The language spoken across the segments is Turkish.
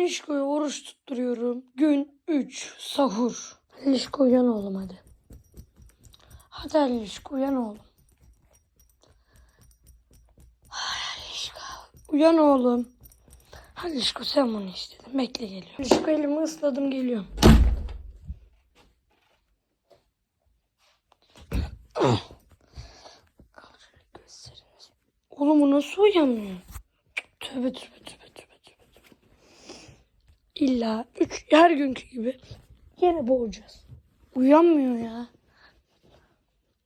Alişko'ya oruç tutturuyorum. Gün 3. Sahur. Alişko uyan oğlum hadi. Hadi Alişko uyan oğlum. Alişko. Uyan oğlum. Alişko sen bunu istedin. Bekle geliyorum. Alişko elimi ısladım geliyorum. Oğlum bu nasıl uyanmıyor? Tövbe tövbe tövbe. İlla üç her günkü gibi yine boğacağız. Uyanmıyor ya.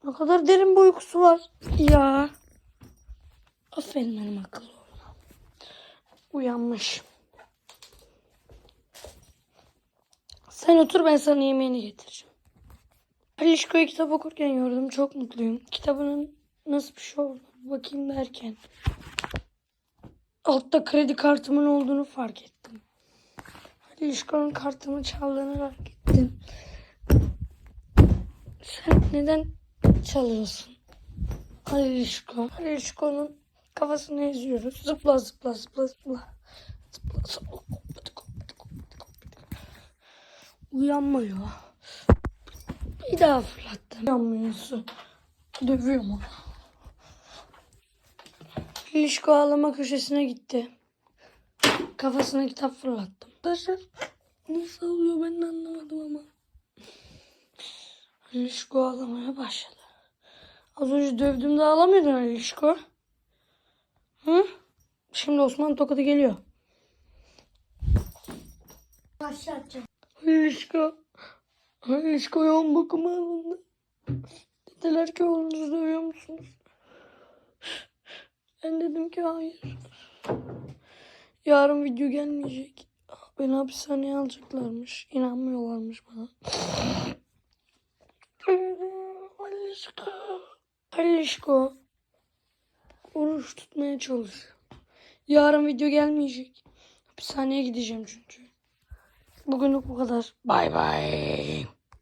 Ne kadar derin bir uykusu var. Ya. Aferin benim akıllı oğluma. Uyanmış. Sen otur ben sana yemeğini getireceğim. Alişko'yu kitap okurken gördüm. Çok mutluyum. Kitabının nasıl bir şey olduğunu bakayım derken altta kredi kartımın olduğunu fark ettim. Alişko'nun kartımı çaldığını fark ettim. Sen neden çalıyorsun? Alişko. Alişko'nun kafasını eziyoruz. Zıpla zıpla zıpla zıpla. Zıpla zıpla. Uyanmıyor. Bir daha fırlattım. Uyanmıyorsun. Dövüyorum onu. Lişko ağlama köşesine gitti. Kafasına kitap fırlattım. Arkadaşlar nasıl oluyor ben de anlamadım ama. Lişko ağlamaya başladı. Az önce dövdüğümde ağlamıyordun Ali Lişko. Hı? Şimdi Osman tokadı geliyor. Başlatacağım. Lişko. Lişko yoğun bakıma alındı. Dediler ki oğlunuzu dövüyor musunuz? Ben dedim ki hayır. Yarın video gelmeyecek. Beni hapishaneye alacaklarmış. İnanmıyorlarmış bana. Alişko. Alişko. Oruç tutmaya çalışıyor. Yarın video gelmeyecek. Hapishaneye gideceğim çünkü. Bugünlük bu kadar. Bay bay.